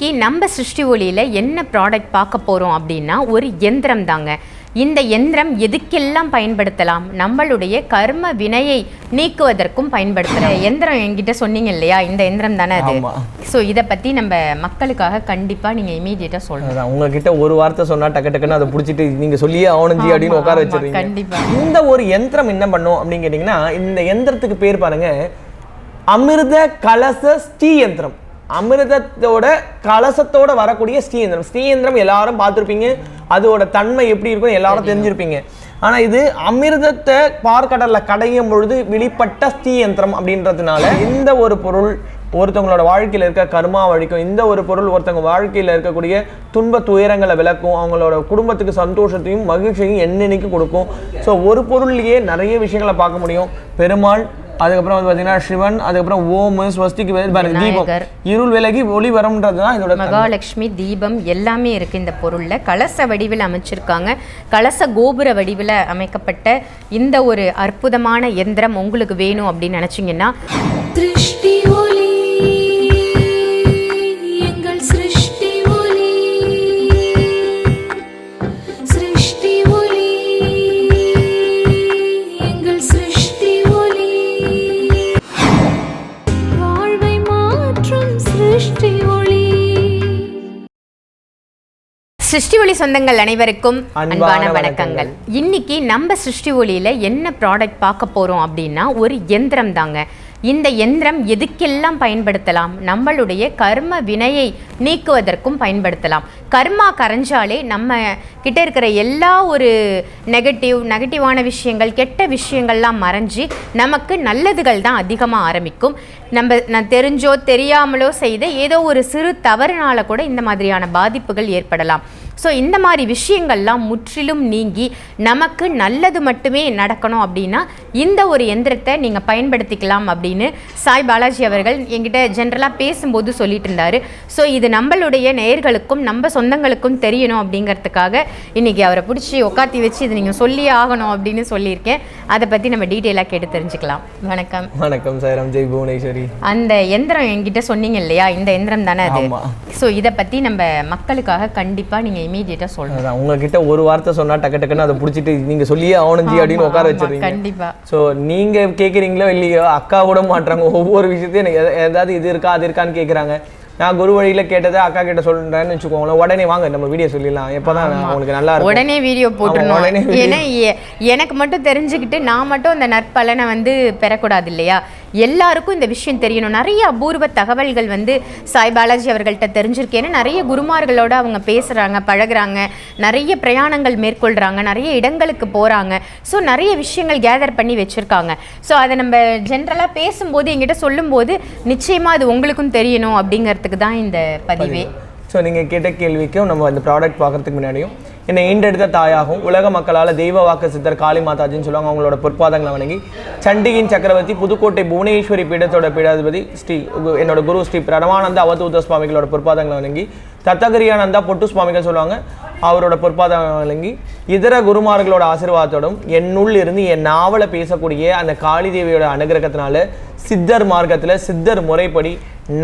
இன்னைக்கு நம்ம சிருஷ்டி ஒளியில் என்ன ப்ராடக்ட் பார்க்க போகிறோம் அப்படின்னா ஒரு எந்திரம் தாங்க. இந்த எந்திரம் எதுக்கெல்லாம் பயன்படுத்தலாம்? நம்மளுடைய கர்ம வினையை நீக்குவதற்கும் பயன்படுத்தலாம் எந்திரம் என்கிட்ட சொன்னீங்க இல்லையா? இந்த எந்திரம் தானே அது. ஸோ இதை பற்றி நம்ம மக்களுக்காக கண்டிப்பாக நீங்கள் இமீடியட்டாக சொல்லணும். உங்ககிட்ட ஒரு வார்த்தை சொன்னா டக்கு டக்குன்னு அதை பிடிச்சிட்டு நீங்க சொல்லியே ஆவணஞ்சி அப்படின்னு உட்கார வச்சிருக்கீங்க கண்டிப்பா. இந்த ஒரு யந்திரம் என்ன பண்ணும் அப்படின்னு கேட்டிங்கன்னா இந்த யந்திரத்துக்கு பேர் பாருங்க அமிர்த கலச ஸ்ரீ யந்திரம் அமிர்தத்தோட கலசத்தோட வரக்கூடிய ஸ்ரீ யந்திரம் ஸ்ரீ யந்திரம் எல்லாரும் பார்த்துருப்பீங்க. அதோட தன்மை எப்படி இருக்கும் எல்லாரும் தெரிஞ்சிருப்பீங்க. ஆனா இது அமிர்தத்தை பார்க்கடல்ல கடையும் பொழுது வெளிப்பட்ட ஸ்ரீ யந்திரம் அப்படின்றதுனால இந்த ஒரு பொருள் ஒருத்தவங்களோட வாழ்க்கையில் இருக்க கர்மா வழிக்கும் இந்த ஒரு பொருள் ஒருத்தவங்க வாழ்க்கையில் இருக்கக்கூடிய துன்ப துயரங்களை விளக்கும் அவங்களோட குடும்பத்துக்கு சந்தோஷத்தையும் மகிழ்ச்சியையும் என்னென்னைக்கு கொடுக்கும். ஸோ ஒரு பொருள்லயே நிறைய விஷயங்களை பார்க்க முடியும். பெருமாள் அதுக்கப்புறம் வந்து பார்த்தீங்கன்னா சிவன் அதுக்கப்புறம் ஓம் ஸ்வஸ்திக்கு பாருங்க தீபம். இருள் விலகி ஒளி வரும்ன்றது தான் இதோட. மகாலட்சுமி தீபம் எல்லாமே இருக்கு இந்த பொருள்ல கலச வடிவில் அமைச்சிருக்காங்க கலச கோபுர வடிவில் அமைக்கப்பட்ட இந்த ஒரு அற்புதமான எந்திரம் உங்களுக்கு வேணும் அப்படின்னு நினைச்சீங்கன்னா சிருஷ்டி ஒளி. சிருஷ்டி ஒளி சொந்தங்கள் அனைவருக்கும் அன்பான. வணக்கங்கள். இன்னைக்கு நம்ம சிருஷ்டி ஒளியில என்ன ப்ராடக்ட் பார்க்க போறோம் அப்படின்னா ஒரு எந்திரம் தாங்க இந்த எந்திரம் எதுக்கெல்லாம் பயன்படுத்தலாம்? நம்மளுடைய கர்ம வினையை நீக்குவதற்கும் பயன்படுத்தலாம். கர்மா கரைஞ்சாலே நம்ம கிட்ட இருக்கிற எல்லா ஒரு நெகட்டிவ் நெகட்டிவான விஷயங்கள் கெட்ட விஷயங்கள்லாம் மறைஞ்சு நமக்கு நல்லதுகள் தான் அதிகமாக ஆரம்பிக்கும். நம்ம நான் தெரிஞ்சோ தெரியாமலோ செய்த ஏதோ ஒரு சிறு தவறுனால கூட இந்த மாதிரியான பாதிப்புகள் ஏற்படலாம். ஸோ இந்த மாதிரி விஷயங்கள்லாம் முற்றிலும் நீங்கி நமக்கு நல்லது மட்டுமே நடக்கணும் அப்படின்னா இந்த ஒரு எந்திரத்தை நீங்கள் பயன்படுத்திக்கலாம் அப்படின்னு சாய் பாலாஜி அவர்கள் என்கிட்ட ஜென்ரலாக பேசும்போது சொல்லிட்டு இருந்தாரு ஸோ இது நம்மளுடைய நேயர்களுக்கும் நம்ம சொந்தங்களுக்கும் தெரியணும் அப்படிங்கிறதுக்காக இன்னைக்கு அவரை பிடிச்சி உட்காத்தி வச்சு இது நீங்கள் சொல்லியே ஆகணும் அப்படின்னு சொல்லியிருக்கேன். அதை பற்றி நம்ம டீட்டெயிலாக கேட்டு தெரிஞ்சுக்கலாம். வணக்கம். வணக்கம் சாய்ராம் ஜெய் புவனேஸ்வரி. அந்த எந்திரம் என்கிட்ட சொன்னீங்க இல்லையா? இந்த எந்திரம் தானே அது. ஸோ இதை பற்றி நம்ம மக்களுக்காக கண்டிப்பாக நீங்கள் இமீடியட்டாக அதான் உங்ககிட்ட ஒரு வார்த்தை சொன்னா டக்கு டக்குன்னு அதை பிடிச்சிட்டு நீங்க சொல்லியே ஆவணஞ்சி அப்படின்னு உட்கார வச்சிருக்கீங்க கண்டிப்பா. ஸோ நீங்க கேட்குறீங்களோ இல்லையோ அக்கா கூட மாட்றாங்க ஒவ்வொரு விஷயத்தையும் எனக்கு ஏதாவது இது இருக்கா அது இருக்கான்னு கேட்குறாங்க நான் குரு வழியில கேட்டதை அக்கா கிட்ட சொல்றேன்னு வச்சுக்கோங்களேன். உடனே வாங்க நம்ம வீடியோ சொல்லிடலாம். எப்பதான் உங்களுக்கு நல்லா இருக்கும். உடனே வீடியோ போட்டுருணும். ஏன்னா எனக்கு மட்டும் தெரிஞ்சுக்கிட்டு நான் மட்டும் அந்த நற்பலனை வந்து பெறக்கூடாது இல்லையா? எல்லாருக்கும் இந்த விஷயம் தெரியணும். நிறைய அபூர்வ தகவல்கள் வந்து சாய் பாலாஜி அவர்கள்ட்ட தெரிஞ்சிருக்கேன்னு நிறைய குருமார்களோட அவங்க பேசுகிறாங்க பழகுறாங்க. நிறைய பிரயாணங்கள் மேற்கொள்கிறாங்க நிறைய இடங்களுக்கு போகிறாங்க ஸோ நிறைய விஷயங்கள் கேதர் பண்ணி வச்சுருக்காங்க. ஸோ அதை நம்ம ஜென்ரலாக பேசும்போது எங்கிட்ட சொல்லும்போது நிச்சயமாக அது உங்களுக்கும் தெரியணும் அப்படிங்கிறதுக்கு தான் இந்த பதிவே. ஸோ நீங்கள் கேட்ட கேள்விக்கும் நம்ம அந்த ப்ராடக்ட் பார்க்குறதுக்கு முன்னாடியும் என்னை ஈண்டெடுத்த தாயாகும் உலக மக்களால் தெய்வ வாக்கு சித்தர் காளி மாதாஜின்னு சொல்லுவாங்க. அவங்களோட பொற்பாதங்களை வணங்கி சண்டிகின் சக்கரவர்த்தி புதுக்கோட்டை புவனேஸ்வரி பீடத்தோட பீடாதிபதி ஸ்ரீ கு- என்னோட குரு ஸ்ரீ பிரணவானந்த அவதூத சுவாமிகளோட பொற்பாதங்களை வணங்கி தத்தகிரியானந்தா பொட்டு சுவாமிகள் சொல்லுவாங்க. அவரோட பொற்பாதங்களை வணங்கி இதர குருமார்களோட ஆசீர்வாதத்தோடும் என்னுள் இருந்து என் நாவலை பேசக்கூடிய அந்த காளி தேவியோட அனுகிரகத்தினால சித்தர் மார்க்கத்தில் சித்தர் முறைப்படி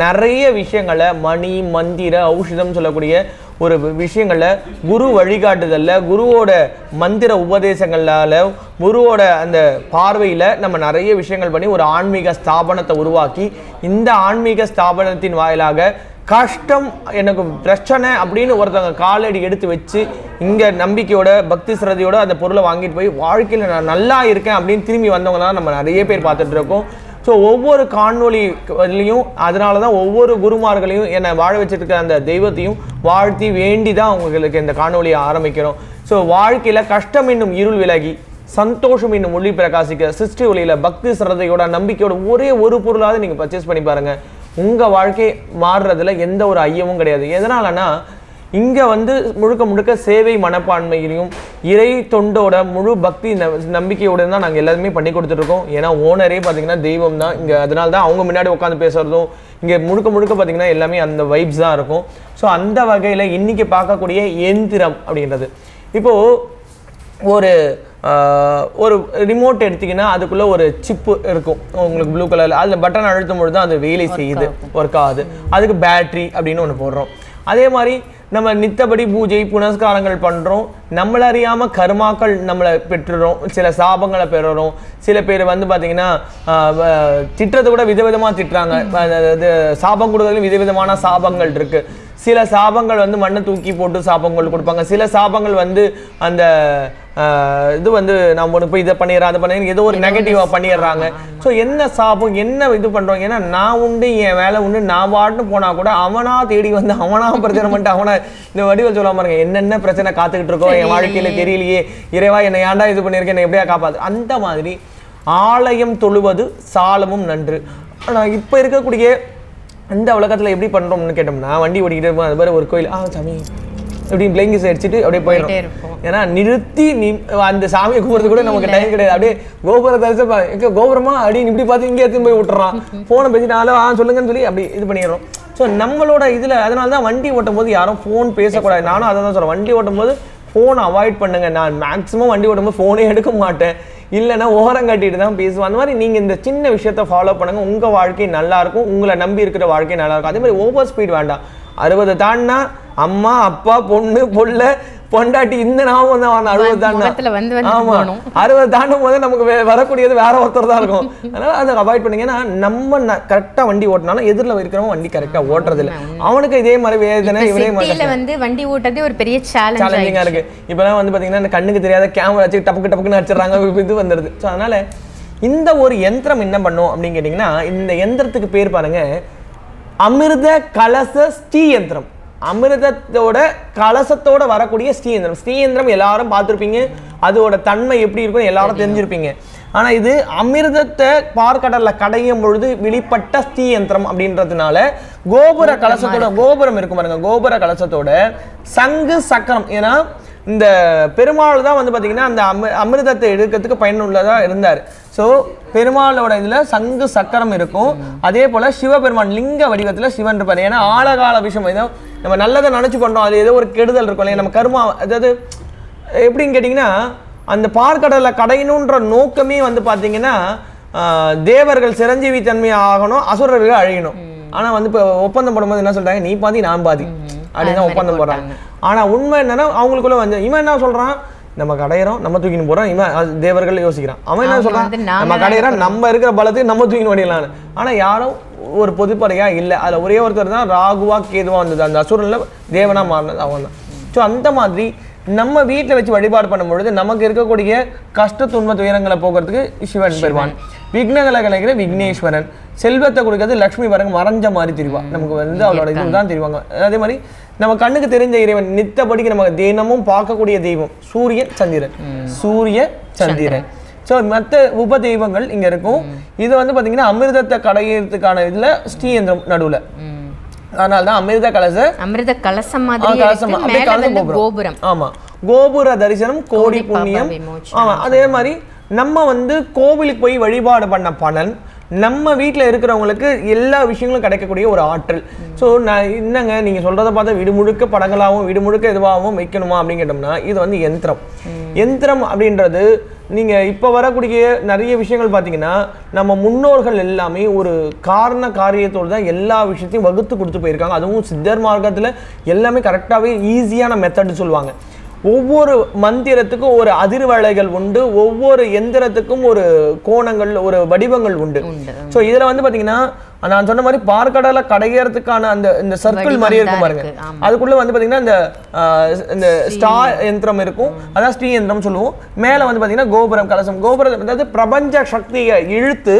நிறைய விஷயங்களை மணி மந்திர ஔஷதம் சொல்லக்கூடிய ஒரு விஷயங்களை குரு வழிகாட்டுதலில் குருவோட மந்திர உபதேசங்களால குருவோட அந்த பார்வையில் நம்ம நிறைய விஷயங்கள் பண்ணி ஒரு ஆன்மீக ஸ்தாபனத்தை உருவாக்கி இந்த ஆன்மீக ஸ்தாபனத்தின் வாயிலாக கஷ்டம் எனக்கு பிரச்சனை அப்படின்னு ஒருத்தவங்க காலடி எடுத்து வச்சு இங்கே நம்பிக்கையோட பக்தி சிரதையோட அந்த பொருளை வாங்கிட்டு போய் வாழ்க்கையில் நான் நல்லா இருக்கேன் அப்படின்னு திரும்பி வந்தவங்க தான் நம்ம நிறைய பேர் பார்த்துட்டு இருக்கோம். ஸோ ஒவ்வொரு காணொலிலையும் அதனால தான் ஒவ்வொரு குருமார்களையும் என்னை வாழ வச்சிருக்கிற அந்த தெய்வத்தையும் வாழ்த்தி வேண்டி தான் உங்களுக்கு இந்த காணொலியை ஆரம்பிக்கிறோம். ஸோ வாழ்க்கையில் கஷ்டம் என்னும் இருள் விலகி சந்தோஷம் என்னும் ஒளி பிரகாசிக்க சிருஷ்டி ஒளியில் பக்தி சிரதையோட நம்பிக்கையோட ஒரே ஒரு பொருளாவது நீங்கள் பர்ச்சேஸ் பண்ணி பாருங்கள் உங்கள் வாழ்க்கை மாறுறதுல எந்த ஒரு ஐயமும் கிடையாது. எதனாலன்னா இங்கே வந்து முழுக்க முழுக்க சேவை மனப்பான்மையிலையும் இறை தொண்டோட முழு பக்தி நம்பிக்கையோட தான் நாங்கள் எல்லாருமே பண்ணி கொடுத்துட்ருக்கோம். ஏன்னா ஓனரே பார்த்தீங்கன்னா தெய்வம் தான். இங்கே அதனால தான் அவங்க முன்னாடி உட்காந்து பேசுகிறதும் இங்கே முழுக்க முழுக்க பார்த்தீங்கன்னா எல்லாமே அந்த வைப்ஸ் தான் இருக்கும். ஸோ அந்த வகையில் இன்னைக்கு பார்க்கக்கூடிய எந்திரம் அப்படின்றது. இப்போது ஒரு ஒரு ரிமோட் எடுத்தீங்கன்னா அதுக்குள்ள ஒரு சிப்பு இருக்கும். உங்களுக்கு ப்ளூ கலர்ல அதில் பட்டன் அழுத்தும் பொழுது தான் அது வேலை செய்யுது. ஒர்க் ஆகுது. அதுக்கு பேட்டரி அப்படின்னு ஒன்று போடுறோம். அதே மாதிரி நம்ம நித்தபடி பூஜை புனஸ்காரங்கள் பண்ணுறோம் நம்மள அறியாம கர்மாக்கள் நம்மளை பெற்றுறோம். சில சாபங்களை பெறுறோம். சில பேர் வந்து பார்த்தீங்கன்னா திட்டுறதை கூட விதவிதமாக திட்டுறாங்க. அதாவது சாபம் கொடுக்கறதுல விதவிதமான சாபங்கள் இருக்கு. சில சாபங்கள் வந்து மண்ணை தூக்கி போட்டு சாபங்கள் கொடுப்பாங்க. சில சாபங்கள் வந்து அந்த இது வந்து நம்ம ஒன்று போய் இதை பண்ணிடுறோம் அதை பண்ணிடுறோம் ஏதோ ஒரு நெகட்டிவாக பண்ணிடுறாங்க. ஸோ என்ன சாபம் என்ன இது பண்ணுறோம் ஏன்னா நான் உண்டு என் வேலை உண்டு நான் பாட்டுன்னு போனால் கூட அவனா தேடி வந்து அவனா பிரச்சனை பண்ணிட்டு அவனை இந்த வடிவல் சொல்லாம பாருங்க என்னென்ன பிரச்சனை காத்துக்கிட்டு இருக்கோம் என் வாழ்க்கையில தெரியலையே. இறைவா என்னை ஏன்டா இது பண்ணியிருக்கேன் என்னை எப்படியா காப்பாத்து? அந்த மாதிரி ஆலயம் தொழுவது சாலமும் நன்று. ஆனால் இப்போ இருக்கக்கூடிய இந்த உலகத்துல எப்படி பண்றோம்னு கேட்டோம்னா வண்டி ஓடிக்கிட்டே இருப்போம். அது மாதிரி ஒரு கோயில். ஆ சாமி. இப்படி பிளேங்கிஸ் அடிச்சுட்டு அப்படியே போயிடும். ஏன்னா நிறுத்தி நீ அந்த சாமியை கும்பிட்றது கூட நமக்கு டைம் கிடையாது. அப்படியே கோபுர தரிசனம் எங்க கோபுரமா? அப்படின்னு இப்படி பார்த்து இங்கே எடுத்துன்னு போய் விட்டுறான். ஃபோனை ஆளோ ஆ சொல்லுங்கன்னு சொல்லி அப்படி இது பண்ணிடுறோம். ஸோ நம்மளோட இதுல அதனால தான் வண்டி ஓட்டும் போது யாரும் ஃபோன் பேசக்கூடாது. நானும் அதை தான் சொல்றேன். வண்டி ஓட்டும் போது ஃபோனை அவாய்ட் பண்ணுங்க. நான் மேக்ஸிமம் வண்டி ஓட்டும்போது ஃபோனே எடுக்க மாட்டேன். இல்லைன்னா ஓரம் கட்டிட்டு தான் பேசுவோம். அந்த மாதிரி நீங்கள் இந்த சின்ன விஷயத்த ஃபாலோ பண்ணுங்க. உங்கள் வாழ்க்கை நல்லா இருக்கும். உங்களை நம்பி இருக்கிற வாழ்க்கை நல்லாயிருக்கும் அதே மாதிரி ஓவர் ஸ்பீட் வேண்டாம். அறுபது தாண்டினா அம்மா அப்பா பொண்ணு புள்ள பொண்டாட்டி இந்த ஞாபகம் தான் வரணும் அறுபது வந்து வந்து ஆமா. அறுபது தாண்டும் போது நமக்கு வரக்கூடியது வேற ஒருத்தர் தான் இருக்கும். அதனால அதை அவாய்ட் பண்ணுங்க ஏன்னா நம்ம கரெக்டா வண்டி ஓட்டினாலும் எதிரில் இருக்கிறவன் வண்டி கரெக்டா ஓட்டுறது இல்லை அவனுக்கு இதே மாதிரி வேதனை இவரே மாதிரி வந்து வண்டி ஓட்டுறதே ஒரு பெரிய சேலஞ்ச் சேலஞ்சிங்காக இருக்கு. இப்போலாம் வந்து பார்த்தீங்கன்னா இந்த கண்ணுக்கு தெரியாத கேமரா வச்சு டப்புக்கு டப்புக்குன்னு அடிச்சிடுறாங்க. இது வந்துடுது. ஸோ அதனால இந்த ஒரு யந்திரம் என்ன பண்ணும் அப்படின்னு கேட்டிங்கன்னா இந்த யந்திரத்துக்கு பேர் பாருங்க. அமிர்த கலச ஸ்ரீ யந்திரம் அமிர்தத்தோட கலசத்தோட வரக்கூடிய ஸ்ரீ யந்திரம் ஸ்ரீ யந்திரம் எல்லாரும் பார்த்துருப்பீங்க. அதோட தன்மை எப்படி இருக்கும் எல்லாரும் தெரிஞ்சிருப்பீங்க. ஆனா இது அமிர்தத்தை பார்க்கடல்ல கடையும் பொழுது வெளிப்பட்ட ஸ்ரீ யந்திரம் அப்படின்றதுனால கோபுர கலசத்தோட கோபுரம் இருக்கும் பாருங்க. கோபுர கலசத்தோட சங்கு சக்கரம். ஏன்னா இந்த பெருமாள் தான் வந்து பார்த்தீங்கன்னா அந்த அமி அமிர்தத்தை எடுக்கிறதுக்கு பயனுள்ளதா இருந்தார். ஸோ பெருமாளோட இதுல சங்கு சக்கரம் இருக்கும். அதே போல சிவபெருமான் லிங்க வடிவத்துல சிவன் இருப்பார். ஏன்னா ஆழகால விஷயம் ஏதோ நம்ம நல்லதை நினைச்சு பண்றோம் அது ஏதோ ஒரு கெடுதல் இருக்கும் இல்லையா? நம்ம கர்மா அதாவது எப்படின்னு கேட்டிங்கன்னா அந்த பார்க்கடலை கடையணுன்ற நோக்கமே வந்து பார்த்தீங்கன்னா தேவர்கள் சிரஞ்சீவி தன்மை ஆகணும் அசுரர்கள் அழியணும். ஆனா வந்து இப்போ ஒப்பந்தம் போடும்போது என்ன சொல்றாங்க? நீ பாதி நான் பாதி. அப்படின்னு ஒப்பந்தம் போடுறாங்க ஆனா உண்மை என்னன்னா அவங்களுக்குள்ள வந்து இவன் என்ன சொல்றான்? நம்ம கடையிறோம் நம்ம தூக்கின்னு போறோம் இவன் தேவர்கள் யோசிக்கிறான். அவன் என்ன சொல்றான்? நம்ம கடையிறோம் நம்ம இருக்கிற பலத்துக்கு நம்ம தூக்கின்னு ஓடிடலாம்னு ஆனா யாரும் ஒரு பொதுப்படையா? இல்லை. அதுல ஒரே ஒருத்தர் தான் ராகுவா கேதுவா வந்தது. அந்த அசுரன்ல தேவனா மாறினது அவன் தான் ஸோ அந்த மாதிரி நம்ம வீட்டில் வச்சு வழிபாடு பண்ணும் பொழுது நமக்கு இருக்கக்கூடிய கஷ்ட துன்ப துயரங்களை போக்குறதுக்கு சிவன் பெறுவான் விக்னங்களை கலைக்கிற விக்னேஸ்வரன். செல்வத்தை கொடுக்கறது லக்ஷ்மி பாருங்க மறைஞ்ச மாதிரி தெரிவா. நமக்கு வந்து அவளோட இதுதான் தெரிவாங்க. அதே மாதிரி நம்ம கண்ணுக்கு தெரிஞ்ச இறைவன் நித்தபடிக்கு நம்ம தினமும் பார்க்கக்கூடிய தெய்வம் சூரியன் சந்திரன். சூரிய சந்திரன். ஸோ மற்ற உப தெய்வங்கள் இங்க இருக்கும். இது வந்து பாத்தீங்கன்னா அமிர்தத்தை கடையிறதுக்கான இதுல ஸ்ரீயந்திரம் நடுவுல. அதனால தான் அமிர்த கலச அமிர்த கலசம் மாதிரி கலசம். அப்படியே கோபுரம். ஆமா. கோபுர தரிசனம் கோடி புண்ணியம். ஆமா. அதே மாதிரி நம்ம வந்து கோவிலுக்கு போய் வழிபாடு பண்ண பலன் நம்ம வீட்டில் இருக்கிறவங்களுக்கு எல்லா விஷயங்களும் கிடைக்கக்கூடிய ஒரு ஆற்றல். ஸோ நான் என்னங்க நீங்க சொல்றத பார்த்தா வீடு முழுக்க படங்களாகவும் வீடு முழுக்க இதுவாகவும் வைக்கணுமா அப்படின்னு கேட்டோம்னா இது வந்து யந்திரம் யந்திரம் அப்படின்றது நீங்க இப்போ வரக்கூடிய நிறைய விஷயங்கள் பார்த்தீங்கன்னா நம்ம முன்னோர்கள் எல்லாமே ஒரு காரண காரியத்தோடு தான் எல்லா விஷயத்தையும் வகுத்து கொடுத்து போயிருக்காங்க. அதுவும் சித்தர் மார்க்கத்துல எல்லாமே கரெக்டாகவே ஈஸியான மெத்தட் சொல்லுவாங்க. ஒவ்வொரு மந்திரத்துக்கும் ஒரு அதிர்வலைகள் உண்டு ஒவ்வொரு எந்திரத்துக்கும் ஒரு கோணங்கள் ஒரு வடிவங்கள் உண்டு. ஸோ இதுல வந்து பாத்தீங்கன்னா நான் சொன்ன மாதிரி பார்க்கடலை கடையறதுக்கான அந்த இந்த சர்க்கிள் மாதிரி இருக்கும் பாருங்க. அதுக்குள்ள வந்து பாத்தீங்கன்னா இந்த ஆஹ், இந்த ஸ்டார் யந்திரம் இருக்கும். அதான் ஸ்ரீ யந்திரம் சொல்லுவோம். மேல வந்து பாத்தீங்கன்னா கோபுரம் கலசம். கோபுரம் அதாவது பிரபஞ்ச சக்தியை இழுத்து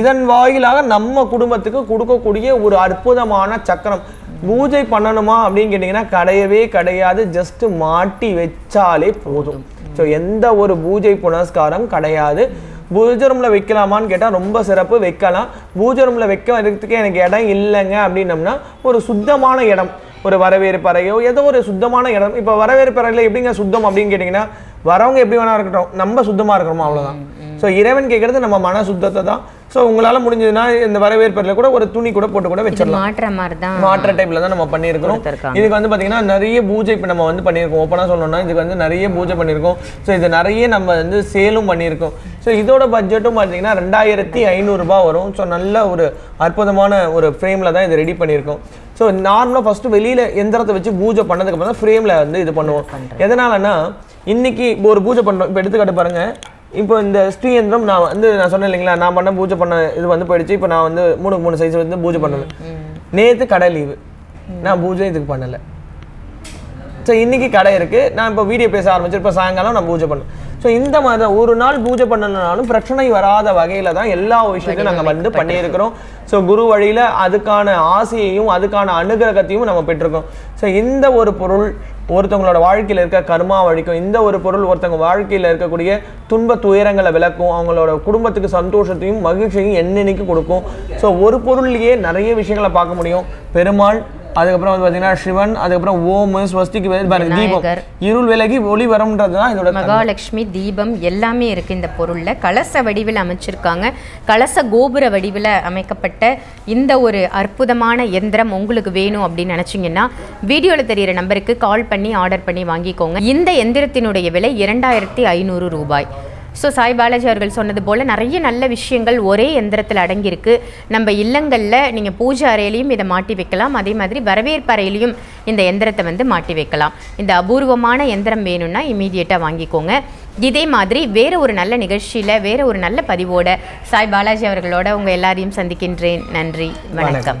இதன் வாயிலாக நம்ம குடும்பத்துக்கு கொடுக்கக்கூடிய ஒரு அற்புதமான சக்கரம். பூஜை பண்ணணுமா அப்படின்னு கேட்டிங்கன்னா கிடையவே கிடையாது. ஜஸ்ட் மாட்டி வச்சாலே போதும். ஸோ எந்த ஒரு பூஜை புனஸ்காரம் கிடையாது. பூஜை ரூமில் வைக்கலாமான்னு கேட்டால் ரொம்ப சிறப்பு. வைக்கலாம். பூஜை ரூமில் வைக்க வரதுக்கு எனக்கு இடம் இல்லைங்க அப்படின்னம்னா ஒரு சுத்தமான இடம். ஒரு வரவேற்பறையோ ஏதோ ஒரு சுத்தமான இடம். இப்போ வரவேற்பறையில் எப்படிங்க சுத்தம் அப்படின்னு கேட்டிங்கன்னா வரவங்க எப்படி வேணா இருக்கட்டும். நம்ம சுத்தமாக இருக்கணுமா அவ்வளோதான் ஸோ இறைவன் கேட்குறது நம்ம மன சுத்தத்தை தான். ஸோ உங்களால் முடிஞ்சதுன்னா இந்த வரவேற்பில் கூட ஒரு துணி கூட போட்டு கூட வச்சிடலாம். மாற்ற மாதிரி தான் மாற்ற டைப்ல தான் நம்ம கொடுத்திருக்காங்க. இதுக்கு வந்து பார்த்தீங்கன்னா நிறைய பூஜை இப்போ நம்ம வந்து பண்ணியிருக்கோம். ஓப்பனாக சொல்லணும்னா இதுக்கு வந்து நிறைய பூஜை பண்ணியிருக்கோம். ஸோ இது நிறைய நம்ம வந்து சேலும் பண்ணியிருக்கோம். ஸோ இதோட பட்ஜெட்டும் பார்த்தீங்கன்னா ரெண்டாயிரத்தி ஐநூறுரூபா வரும். ஸோ நல்ல ஒரு அற்புதமான ஒரு ஃப்ரேமில் தான் இது ரெடி பண்ணியிருக்கோம். ஸோ நார்மலாக ஃபஸ்ட்டு வெளியில் எந்திரத்தை வச்சு பூஜை பண்ணதுக்கப்புறம் தான் ஃப்ரேமில் வந்து இது பண்ணுவோம். எதனாலனா இன்னைக்கு இப்போ ஒரு பூஜை பண்ணுறோம் இப்போ எடுத்துக்காட்டு பாருங்க. இப்போ இந்த ஸ்ரீயந்திரம் நான் வந்து நான் சொன்னேன் இல்லைங்களா நான் பண்ண பூஜை பண்ண இது வந்து போயிடுச்சு. இப்போ நான் வந்து மூணு மூணு சைஸ் வந்து பூஜை பண்ணுவேன் நேற்று கடை லீவு நான் பூஜை இதுக்கு பண்ணலை. ஸோ இன்னைக்கு கடை இருக்கு. நான் இப்போ வீடியோ பேச ஆரம்பிச்சு இப்போ சாயங்காலம் நான் பூஜை பண்ணேன் ஸோ இந்த மாதிரி தான். ஒரு நாள் பூஜை பண்ணலனாலும் பிரச்சனை வராத வகையில தான் எல்லா விஷயத்தையும் நாங்கள் வந்து பண்ணியிருக்கிறோம். ஸோ குரு வழியில அதுக்கான ஆசையையும் அதுக்கான அனுகிரகத்தையும் நம்ம பெற்றிருக்கோம். ஸோ இந்த ஒரு பொருள் ஒருத்தவங்களோட வாழ்க்கையில் இருக்க கர்மா வழிக்கும் இந்த ஒரு பொருள் ஒருத்தவங்க வாழ்க்கையில் இருக்கக்கூடிய துன்ப துயரங்களை விளக்கும் அவங்களோட குடும்பத்துக்கு சந்தோஷத்தையும் மகிழ்ச்சியையும் என்னென்னைக்கு கொடுக்கும். ஸோ ஒரு பொருள்லயே நிறைய விஷயங்களை பார்க்க முடியும். பெருமாள் அதுக்கப்புறம் வந்து பார்த்தீங்கன்னா சிவன் அதுக்கப்புறம் ஓம் ஸ்வஸ்திக்கு பாருங்க தீபம். இருள் விலகி ஒளி வரும்ன்றது தான் இதோட. மகாலட்சுமி தீபம் எல்லாமே இருக்கு இந்த பொருள்ல கலச வடிவில் அமைச்சிருக்காங்க கலச கோபுர வடிவில் அமைக்கப்பட்ட இந்த ஒரு அற்புதமான எந்திரம் உங்களுக்கு வேணும் அப்படின்னு நினைச்சீங்கன்னா வீடியோவில் தெரியிற நம்பருக்கு கால் பண்ணி ஆர்டர் பண்ணி வாங்கிக்கோங்க இந்த எந்திரத்தினுடைய விலை இரண்டாயிரத்தி ஐநூறு ரூபாய் ஸோ சாய் பாலாஜி அவர்கள் சொன்னது போல் நிறைய நல்ல விஷயங்கள் ஒரே எந்திரத்தில் அடங்கியிருக்கு. நம்ம இல்லங்களில் நீங்கள் பூஜை அறையிலையும் இதை மாட்டி வைக்கலாம். அதே மாதிரி வரவேற்பு அறையிலையும் இந்த எந்திரத்தை வந்து மாட்டி வைக்கலாம். இந்த அபூர்வமான எந்திரம் வேணும்னா இமீடியட்டாக வாங்கிக்கோங்க. இதே மாதிரி வேறு ஒரு நல்ல நிகழ்ச்சியில் வேறு ஒரு நல்ல பதிவோட சாய் பாலாஜி அவர்களோட உங்கள் எல்லாரையும் சந்திக்கின்றேன். நன்றி. வணக்கம்.